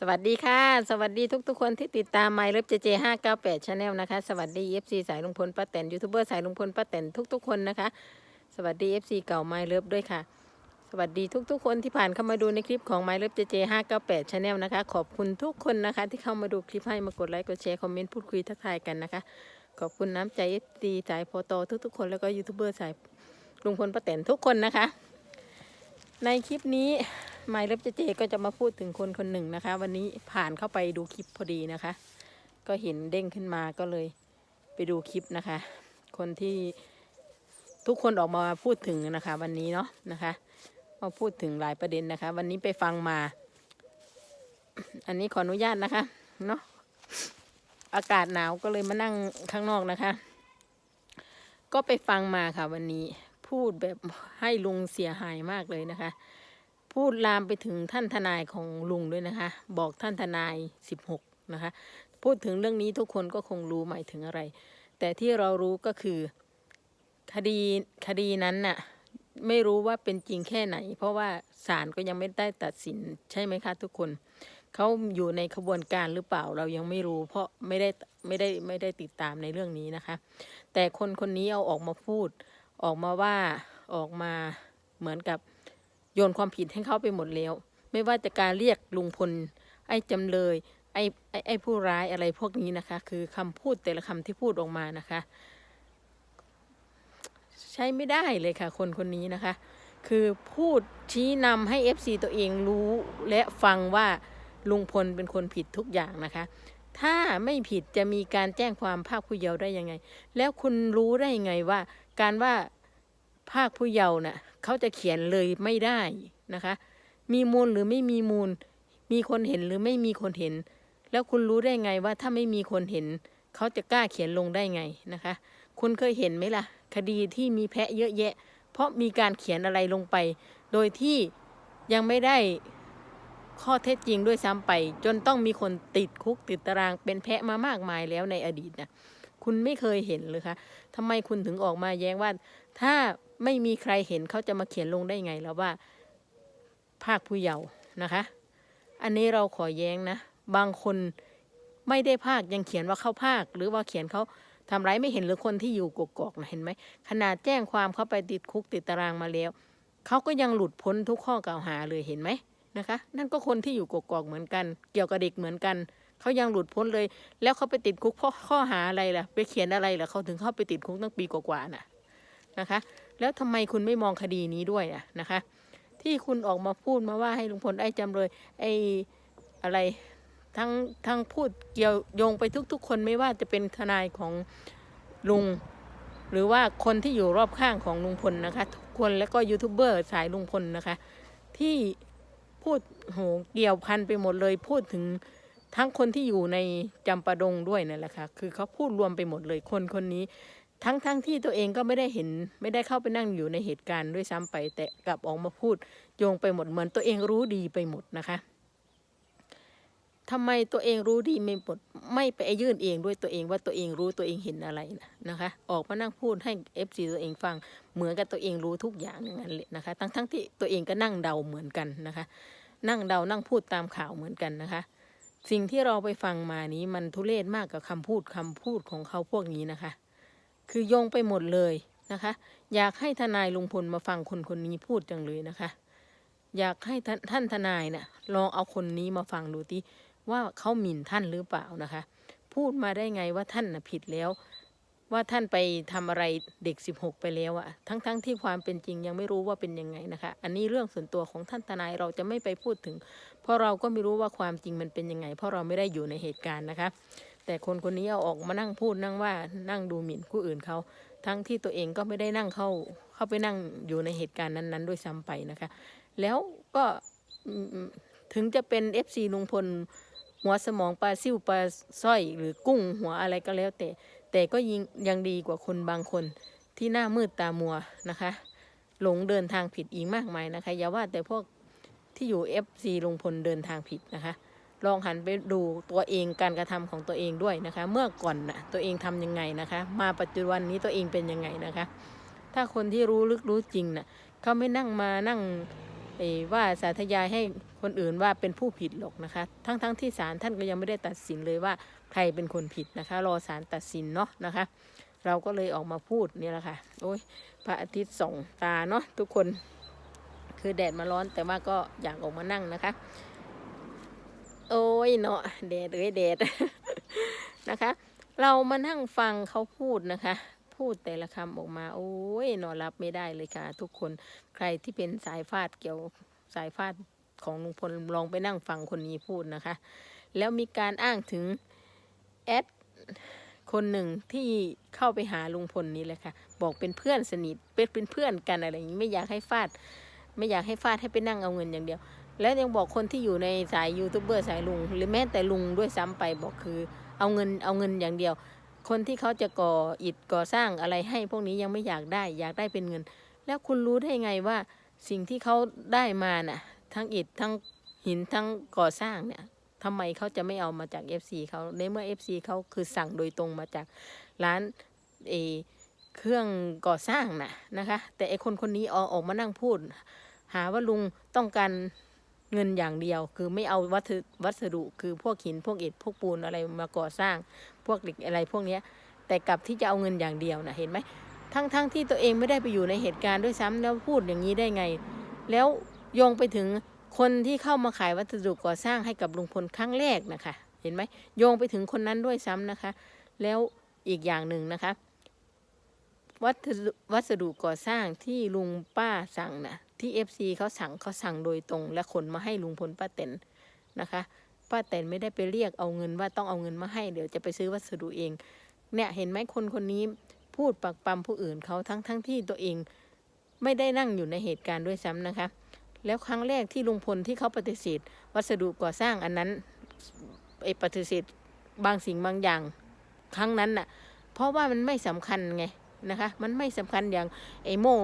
สวัสดีค่ะ สวัสดีทุกๆคนที่ติดตาม My l o v e JJ 598 Channel นะคะ สวัสดี FC สายลุงพลป้าแตนยูทูบเบอร์สายลุงพลป้าแตนทุกๆคนนะคะ สวัสดี FC เก่า My l o v e ด้วยค่ะ สวัสดีทุกๆ คนที่ผ่านเข้ามาดูในคลิปของ My l o v e JJ 598 Channel นะคะ ขอบคุณทุกคนนะคะ ที่เข้ามาดูคลิปให้มากดไลค์กดแชร์คอมเมนต์พูดคุยทักทายกันนะคะ ขอบคุณน้ำใจ FC สายโพโตทุกๆ คนแล้วก็ยูทูบเบอร์สายลุงพลป้าแตนทุกคนนะคะ ในคลิปนี้ ไมล์เล็บเจเจก็จะมาพูดถึงคนคนหนึ่งนะคะ วันนี้ผ่านเข้าไปดูคลิปพอดีนะคะ ก็เห็นเด้งขึ้นมาก็เลยไปดูคลิปนะคะ คนที่ทุกคนออกมาพูดถึงนะคะ วันนี้เนาะนะคะมาพูดถึงหลายประเด็นนะคะ วันนี้ไปฟังมา อันนี้ขออนุญาตนะคะเนาะอากาศหนาวก็เลยมานั่งข้างนอกนะคะ ก็ไปฟังมาค่ะ วันนี้พูดแบบให้ลุงเสียหายมากเลยนะคะ พูดลามไปถึงท่านทนายของลุงด้วยนะคะ บอกท่านทนาย 16 นะคะ พูดถึงเรื่องนี้ทุกคนก็คงรู้หมายถึงอะไร แต่ที่เรารู้ก็คือคดีคดีนั้นน่ะไม่รู้ว่าเป็นจริงแค่ไหน เพราะว่าศาลก็ยังไม่ได้ตัดสินใช่ไหมคะทุกคนเขาอยู่ในขบวนการหรือเปล่าเรายังไม่รู้ เพราะไม่ได้ไม่ได้ไม่ได้ติดตามในเรื่องนี้นะคะ แต่คนคนนี้เอาออกมาพูด ออกมาว่าออกมาเหมือนกับ โยนความผิดให้เขาไปหมดแล้ว ไม่ว่าจะการเรียกลุงพล ไอ้จำเลย ไอ้ไอ้ไอ้ผู้ร้ายอะไรพวกนี้นะคะ คือคำพูดแต่ละคำที่พูดออกมานะคะ ใช้ไม่ได้เลยค่ะ คนคนนี้นะคะ คือพูดชี้นำให้ FC ตัวเองรู้และฟังว่าลุงพลเป็นคนผิดทุกอย่างนะคะ ถ้าไม่ผิดจะมีการแจ้งความภาคผู้เยาว์ได้ยังไง แล้วคุณรู้ได้ยังไงว่า การว่า ภาคผู้เยาว์น่ะเขาจะเขียนเลยไม่ได้นะคะ มีมูลหรือไม่มีมูล มีคนเห็นหรือไม่มีคนเห็น แล้วคุณรู้ได้ไงว่าถ้าไม่มีคนเห็น เขาจะกล้าเขียนลงได้ไงนะคะ คุณเคยเห็นไหมล่ะ คดีที่มีแพะเยอะแยะ เพราะมีการเขียนอะไรลงไป โดยที่ยังไม่ได้ข้อเท็จจริงด้วยซ้ำไป จนต้องมีคนติดคุกติดตารางเป็นแพะมามากมายแล้วในอดีตนะคุณไม่เคยเห็นเลยคะทำไมคุณถึงออกมาแย้งว่า ถ้า ไม่มีใครเห็นเขาจะมาเขียนลงได้ไงแล้วว่า ภาคผู้เยาว์นะคะ อันนี้เราขอแย้งนะ บางคนไม่ได้ภาคยังเขียนว่าเข้าภาค หรือว่าเขียนเขาทำร้ายไม่เห็นหรือคนที่อยู่กกอกนะเห็นไหมขนาดแจ้งความเขาไปติดคุกติดตารางมาแล้วเขาก็ยังหลุดพ้นทุกข้อกล่าวหาเลยเห็นไหมนะคะ นั่นก็คนที่อยู่กกอกเหมือนกัน เกี่ยวกับเด็กเหมือนกันเขายังหลุดพ้นเลย แล้วเขาไปติดคุกเพราะข้อหาอะไรล่ะ ไปเขียนอะไรล่ะเขาถึงเข้าไปติดคุกตั้งปีกว่าๆน่ะนะคะ แล้วทำไมคุณไม่มองคดีนี้ด้วยอะนะคะ ที่คุณออกมาพูดมาว่าให้ลุงพลไอ้จำเลยไอ้อะไรทั้งทั้งพูดเกี่ยวโยงไปทุก ๆ คนไม่ว่าจะเป็นทนายของลุง หรือว่าคนที่อยู่รอบข้างของลุงพลนะคะ ทุกคนแล้วก็ยูทูบเบอร์สายลุงพลนะคะ ที่พูดโหเกี่ยวพันไปหมดเลย พูดถึงทั้งคนที่อยู่ในจำปาดงด้วยนั่นแหละค่ะคือเขาพูดรวมไปหมดเลยคนคนนี้ ทั้งทั้งที่ตัวเองก็ไม่ได้เห็น ไม่ได้เข้าไปนั่งอยู่ในเหตุการณ์ด้วยซ้ำไป แต่กลับออกมาพูดโยงไปหมดเหมือนตัวเองรู้ดีไปหมดนะคะทำไมตัวเองรู้ดีไม่หมดไม่ไปยื่นเองด้วยตัวเองว่าตัวเองรู้ตัวเองเห็นอะไรนะคะ ออกมานั่งพูดให้เอฟซีตัวเองฟังเหมือนกับตัวเองรู้ทุกอย่างอย่างนั้นเลยนะคะ ทั้งทั้งที่ตัวเองก็นั่งเดาเหมือนกันนะคะ นั่งเดานั่งพูดตามข่าวเหมือนกันนะคะสิ่งที่เราไปฟังมานี้มันทุเรศมากกับคำพูดคำพูดของเขาพวกนี้นะคะ คือโยงไปหมดเลยนะคะ อยากให้ทนายลุงพลมาฟังคนคนนี้พูดจังเลยนะคะ อยากให้ท่านท่านทนายนะ่ะลองเอาคนนี้มาฟังดูที่ว่าเขาหมิ่นท่านหรือเปล่านะคะ พูดมาได้ไงว่าท่านน่ะผิดแล้ว ว่าท่านไปทำอะไรเด็ก 16 ไปแล้วอะทั้งๆทที่ความเป็นจริงยังไม่รู้ว่าเป็นยังไงนะคะ อันนี้เรื่องส่วนตัวของท่านทนายเราจะไม่ไปพูดถึง เพราะเราก็ไม่รู้ว่าความจริงมันเป็นยังไง เพราะเราไม่ได้อยู่ในเหตุการณ์นะคะ แต่คนคนนี้เอาออกมานั่งพูดนั่งว่านั่งดูหมิ่นผู้อื่นเขา ทั้งที่ตัวเองก็ไม่ได้นั่งเข้า เข้าไปนั่งอยู่ในเหตุการณ์นั้น ๆ ด้วยซ้ำไปนะคะ แล้วก็ถึงจะเป็น FC ลุงพลหัวสมองปลาซิ่วปลาสร้อย หรือกุ้งหัวอะไรก็แล้ว แต่ แต่ก็ยิงยังดีกว่าคนบางคนที่หน้ามืดตามัวนะคะ หลงเดินทางผิดอีกมากมายนะคะ อย่าว่าแต่พวกที่อยู่ FC ลุงพลเดินทางผิดนะคะ ลองหันไปดูตัวเองการกระทำของตัวเองด้วยนะคะ เมื่อก่อนนะตัวเองทํำยังไงนะคะ มาปัจจุบันนี้ตัวเองเป็นยังไงนะคะ ถ้าคนที่รู้ลึกรู้จริงนะ่ะเขาไม่นั่งมานั่งว่าสาธยายให้คนอื่นว่าเป็นผู้ผิดหรอกนะคะ ทั้งๆทที่ศาลท่านก็ยังไม่ได้ตัดสินเลยว่าใครเป็นคนผิดนะคะ รอศาลตัดสินเนาะนะคะ เราก็เลยออกมาพูดเนี่ยแหละค่ะโอ้ยพระอาทิตย์ส่องตาเนาะทุกคนคือแดดมาร้อนแต่ว่าก็อยากออกมานั่งนะคะ โอ้ยเนาะแดดเอ้ยแดดนะคะ เรามานั่งฟังเขาพูดนะคะ พูดแต่ละคำออกมา โอ้ยนอนรับไม่ได้เลยค่ะ ทุกคนใครที่เป็นสายฟาดเกี่ยวสายฟาดของลุงพลลองไปนั่งฟังคนนี้พูดนะคะ แล้วมีการอ้างถึงแอดคนหนึ่งที่เข้าไปหาลุงพลนี่แหละค่ะ บอกเป็นเพื่อนสนิทเป็นเป็นเพื่อนกันอะไรอย่างนี้ไม่อยากให้ฟาด ไม่อยากให้ฟาดให้ไปนั่งเอาเงินอย่างเดียว แล้วยังบอกคนที่อยู่ในสายยูทูบเบอร์สายลุง หรือแม้แต่ลุงด้วยซ้ำไปบอกคือเอาเงินเอาเงินอย่างเดียว คนที่เขาจะก่ออิฐก่อสร้างอะไรให้พวกนี้ยังไม่อยากได้ อยากได้เป็นเงิน แล้วคุณรู้ได้ไงว่าสิ่งที่เขาได้มาน่ะ ทั้งอิฐทั้งหินทั้งก่อสร้างเนี่ยทำไมเขาจะไม่เอามาจาก FC เขาในเมื่อ FC เขาคือสั่งโดยตรงมาจากร้านเอเครื่องก่อสร้างน่ะนะคะ แต่ไอคนคนนี้เอาออกมานั่งพูด หาว่าลุงต้องการ เงินอย่างเดียว คือไม่เอาวัตถุวัสดุ คือพวกหินพวกอิฐพวกปูนอะไรมาก่อสร้าง พวกเหล็กอะไรพวกเนี้ย แต่กลับที่จะเอาเงินอย่างเดียวนะเห็นไหมทั้งทั้งที่ตัวเองไม่ได้ไปอยู่ในเหตุการณ์ด้วยซ้ำแล้วพูดอย่างนี้ได้ไง แล้วโยงไปถึงคนที่เข้ามาขายวัสดุก่อสร้างให้กับลุงพลครั้งแรกนะคะ เห็นไหมโยงไปถึงคนนั้นด้วยซ้ำนะคะ แล้วอีกอย่างหนึ่งนะคะ วัสดุวัสดุก่อสร้างที่ลุงป้าสั่งนะที่ FC เขาสั่งเขาสั่งโดยตรง และขนมาให้ลุงพลป้าเต็นนะคะป้าแตนไม่ได้ไปเรียกเอาเงินว่าต้องเอาเงินมาให้เดี๋ยวจะไปซื้อวัสดุเอง เนี่ยเห็นไหมคนคนนี้พูดปักปั๊มผู้อื่นเขาทั้งทั้งที่ตัวเองไม่ได้นั่งอยู่ในเหตุการณ์ด้วยซ้ำนะคะ แล้วครั้งแรกที่ลุงพลที่เขาปฏิเสธ วัสดุก่อสร้างอันนั้นไอปฏิเสธบางสิ่งบางอย่าง ครั้งนั้นน่ะ เพราะว่ามันไม่สำคัญไง นะคะ มันไม่สำคัญอย่างไอโม่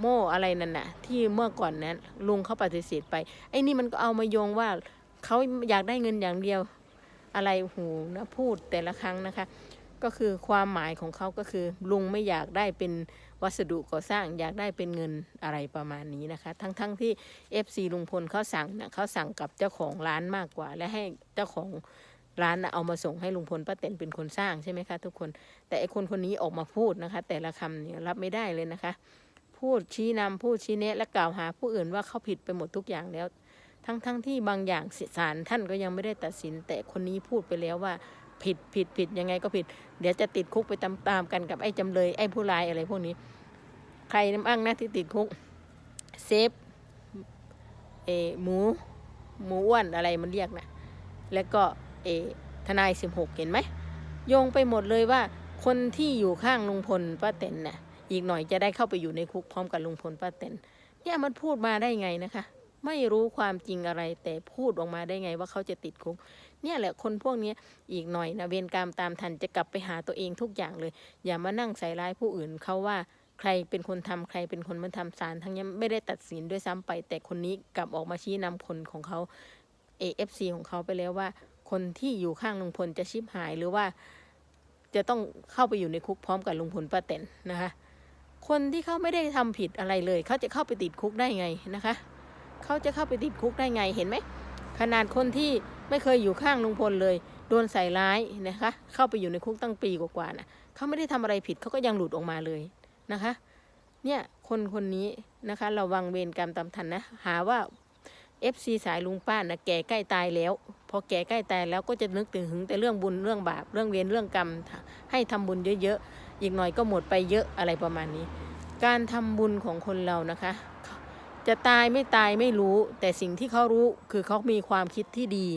โม่อะไรนั่นน่ะ ที่เมื่อก่อนนั้นลุงเขาปฏิเสธไป ไอ้นี่มันก็เอามาโยงว่าเขาอยากได้เงินอย่างเดียวอะไรหูนะพูดแต่ละครั้งนะคะ ก็คือความหมายของเขาก็คือ ลุงไม่อยากได้เป็นวัสดุก่อสร้างอยากได้เป็นเงินอะไรประมาณนี้นะคะ ทั้งๆทที่ FC ลุงพลเขาสั่งนะเขาสั่งกับเจ้าของร้านมากกว่า และให้เจ้าของ ร้านนะเอามาส่งให้ลุงพลป้าเต็นเป็นคนสร้างใช่ไหมคะทุกคน แต่ไอคนคนนี้ออกมาพูดนะคะ แต่ละคำเนี่ยรับไม่ได้เลยนะคะ พูดชี้นำพูดชี้แนะและกล่าวหาผู้อื่นว่าเขาผิดไปหมดทุกอย่างแล้ว ทั้งๆทที่บางอย่างศาลท่านก็ยังไม่ได้ตัดสิน แต่คนนี้พูดไปแล้วว่าผิดผิดผิดยังไงก็ผิด เดี๋ยวจะติดคุกไปตามๆกันกับไอ้จำเลยไอ้ผู้ร้ายอะไรพวกนี้ ใครบ้างนะที่ติดคุกเซฟเออหมูหมูอ้วนอะไรมันเรียกนะแล้วก็ เอทนายสิบหกเห็นไหมโยงไปหมดเลยว่าคนที่อยู่ข้างลุงพลป้าเต็นน่ะอีกหน่อยจะได้เข้าไปอยู่ในคุกพร้อมกับลุงพลป้าเต็นเนี่ยมันพูดมาได้ไงนะคะ ไม่รู้ความจริงอะไรแต่พูดออกมาได้ไงว่าเขาจะติดคุก เนี่ยแหละคนพวกนี้อีกหน่อยนะเวรกรรมตามทันจะกลับไปหาตัวเองทุกอย่างเลย อย่ามานั่งใส่ร้ายผู้อื่นเขาว่าใครเป็นคนทำใครเป็นคนมาทำสารทั้งนี้ไม่ได้ตัดสินด้วยซ้ำไป แต่คนนี้กลับออกมาชี้นำคนของเขา AFC ของเขาไปแล้วว่า คนที่อยู่ข้างลุงพลจะชิบหายหรือว่าจะต้องเข้าไปอยู่ในคุกพร้อมกับลุงพลป้าแตนนะคะ คนที่เขาไม่ได้ทำผิดอะไรเลย เขาจะเข้าไปติดคุกได้ไงนะคะ เขาจะเข้าไปติดคุกได้ไงเห็นไหมขนาดคนที่ไม่เคยอยู่ข้างลุงพลเลย โดนใส่ร้ายนะคะ เข้าไปอยู่ในคุกตั้งปีกว่าๆนะเขาไม่ได้ทำอะไรผิดเขาก็ยังหลุดออกมาเลยนะคะ เนี่ยคนคนนี้นะคะระวังเวรกรรมตามทันนะ หาว่า FC สายลุงป้านะแก่ใกล้ตายแล้ว พอแก่ใกล้ตายแล้วก็จะนึกถึงถึงแต่เรื่องบุญเรื่องบาปเรื่องเวรเรื่องกรรม ให้ทำบุญเยอะๆ อีกหน่อยก็หมดไปเยอะอะไรประมาณนี้ การทำบุญของคนเรานะคะ จะตายไม่ตายไม่รู้ แต่สิ่งที่เขารู้คือเขามีความคิดที่ดี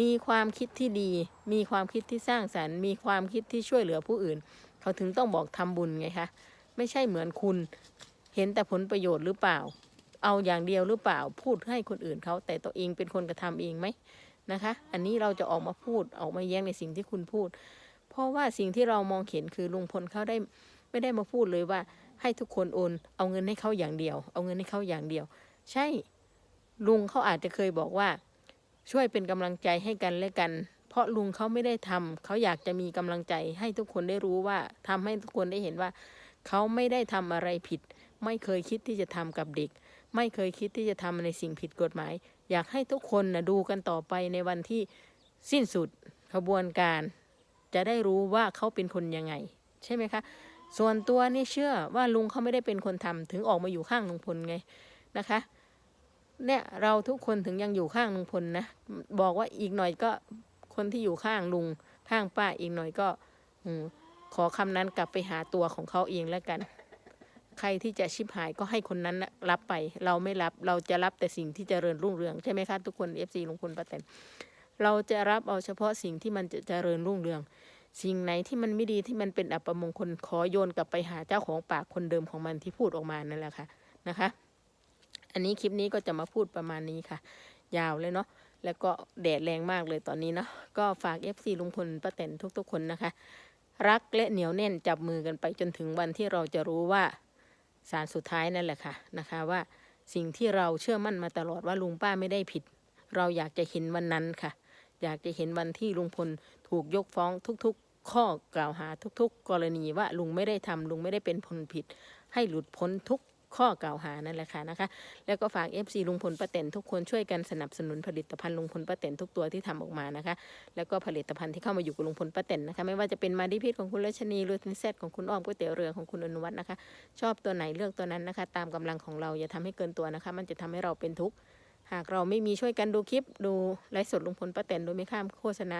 มีความคิดที่ดี มีความคิดที่สร้างสรรค์ มีความคิดที่ช่วยเหลือผู้อื่น เขาถึงต้องบอกทำบุญไงคะไม่ใช่เหมือนคุณ เห็นแต่ผลประโยชน์หรือเปล่า เอาอย่างเดียวหรือเปล่าพูดให้คนอื่นเขาแต่ตัวเองเป็นคนกระทำเองไหมนะคะ อันนี้เราจะออกมาพูดออกมาแย้งในสิ่งที่คุณพูด เพราะว่าสิ่งที่เรามองเห็นคือลุงพลเขาได้ไม่ได้มาพูดเลยว่า ให้ทุกคนโอน เอาเงินให้เขาอย่างเดียว เอาเงินให้เขาอย่างเดียว ใช่ลุงเขาอาจจะเคยบอกว่า ช่วยเป็นกำลังใจให้กันและกัน เพราะลุงเขาไม่ได้ทำเขาอยากจะมีกำลังใจให้ทุกคนได้รู้ว่าทำให้ทุกคนได้เห็นว่า เขาไม่ได้ทำอะไรผิด ไม่เคยคิดที่จะทำกับเด็ก ไม่เคยคิดที่จะทำในสิ่งผิดกฎหมาย อยากให้ทุกคนนะดูกันต่อไปในวันที่สิ้นสุดขบวนการ จะได้รู้ว่าเขาเป็นคนยังไง ใช่ไหมคะ ส่วนตัวนี่เชื่อว่าลุงเขาไม่ได้เป็นคนทำถึงออกมาอยู่ข้างลุงพลไงนะคะเนี่ยเราทุกคนถึงยังอยู่ข้างลุงพลนะ บอกว่าอีกหน่อยก็คนที่อยู่ข้างลุงข้างป้าอีกหน่อยก็อขอคำนั้นกลับไปหาตัวของเขาเองแล้วกัน ใครที่จะชิบหายก็ให้คนนั้นรับไป เราไม่รับเราจะรับแต่สิ่งที่เจริญรุ่งเรืองใช่ไหมคะทุกคน FC ลุงพลป้าแตนเราจะรับเอาเฉพาะสิ่งที่มันจะเจริญรุ่งเรือง สิ่งไหนที่มันไม่ดีที่มันเป็นอัปมงคลขอโยนกลับไปหาเจ้าของปากคนเดิมของมันที่พูดออกมานั่นแหละค่ะนะคะ อันนี้คลิปนี้ก็จะมาพูดประมาณนี้ค่ะ ยาวเลยเนาะแล้วก็แดดแรงมากเลยตอนนี้เนาะก็ฝาก FC ลุงพลป้าแตนทุกๆคนนะคะ รักและเหนียวแน่นจับมือกันไปจนถึงวันที่เราจะรู้ว่า สารสุดท้ายนั่นแหละค่ะนะคะว่าสิ่งที่เราเชื่อมั่นมาตลอดว่าลุงป้าไม่ได้ผิด เราอยากจะเห็นวันนั้นค่ะ อยากจะเห็นวันที่ลุงพลถูกยกฟ้องทุกๆ ข้อกล่าวหาทุก ๆ กรณีว่าลุงไม่ได้ทำลุงไม่ได้เป็นผลผิด ให้หลุดพ้นทุก ข้อกล่าวหานั่นแหละค่ะนะคะ แล้วก็ฝาก FC ลุงพลป้าแตนทุกคนช่วยกันสนับสนุนผลิตภัณฑ์ลุงพลป้าแตนทุกตัวที่ทำออกมานะคะ แล้วก็ผลิตภัณฑ์ที่เข้ามาอยู่กับลุงพลป้าแตนนะคะ ไม่ว่าจะเป็นมาดิพิษของคุณรัชนีรูทินเซตของคุณอ้อมก๋วยเตี๋ยวเรือของคุณอนุวัฒน์นะคะ ชอบตัวไหนเลือกตัวนั้นนะคะ ตามกำลังของเราอย่าทำให้เกินตัวนะคะ มันจะทำให้เราเป็นทุกข์หากเราไม่มีช่วยกันดูคลิปดูไลฟ์สดลุงพลป้าแตนโดยไม่ข้ามโฆษณา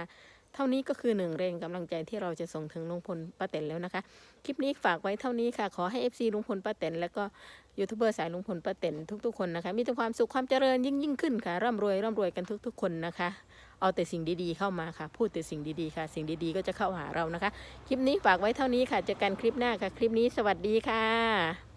เท่านี้ก็คือหนึ่งแรงกำลังใจที่เราจะส่งถึงลุงพลป้าแตนแล้วนะคะ คลิปนี้ฝากไว้เท่านี้ค่ะ ขอให้ FC ลุงพลป้าแตนแล้วก็ยูทูบเบอร์สายลุงพลป้าแตนทุกๆคนนะคะ มีแต่ความสุขความเจริญยิ่งยิ่งขึ้นค่ะ ร่ำรวยร่ำรวยกันทุก ๆ คนนะคะ เอาแต่สิ่งดีๆเข้ามาค่ะ พูดแต่สิ่งดีๆค่ะ สิ่งดีๆก็จะเข้าหาเรานะคะ คลิปนี้ฝากไว้เท่านี้ค่ะเจอกันคลิปหน้าค่ะ คลิปนี้สวัสดีค่ะ